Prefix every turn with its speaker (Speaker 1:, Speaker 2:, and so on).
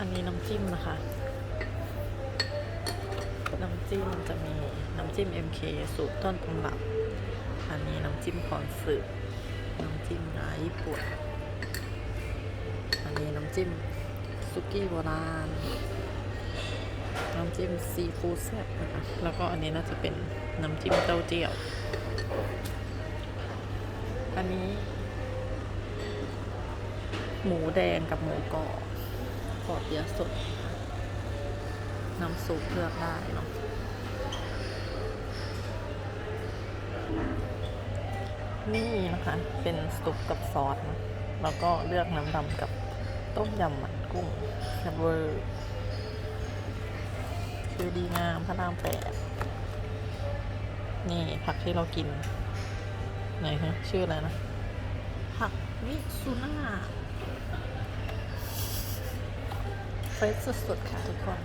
Speaker 1: อันนี้น้ำจิ้มนะคะ น้ำจิ้มจะมีน้ำจิ้ม MK สูตรต้นตำรับ อันนี้น้ำจิ้มคอนสึน้ำจิ้มงาญี่ปุ่น อันนี้น้ำจิ้มซุกี้โบราณ น้ำจิ้มซีฟู้ดแซ่บนะคะ แล้วก็อันนี้น่าจะเป็นน้ำจิ้มเต้าเจี้ยว อันนี้ หมูแดงกับหมูกรอบ กอบเยอะสดน้ำซุปเลือกได้เนาะนี่นะคะ เป็นซุปกับซอสนะแล้วก็เลือกน้ำดำกับต้มยำมันกุ้งแซ่บเวอร์คือดีงามพระรามแปดนี่ผักที่เรากิน ไหนฮะชื่ออะไรนะ ผักมิซูน่า เฟรชสุดๆค่ะทุกคน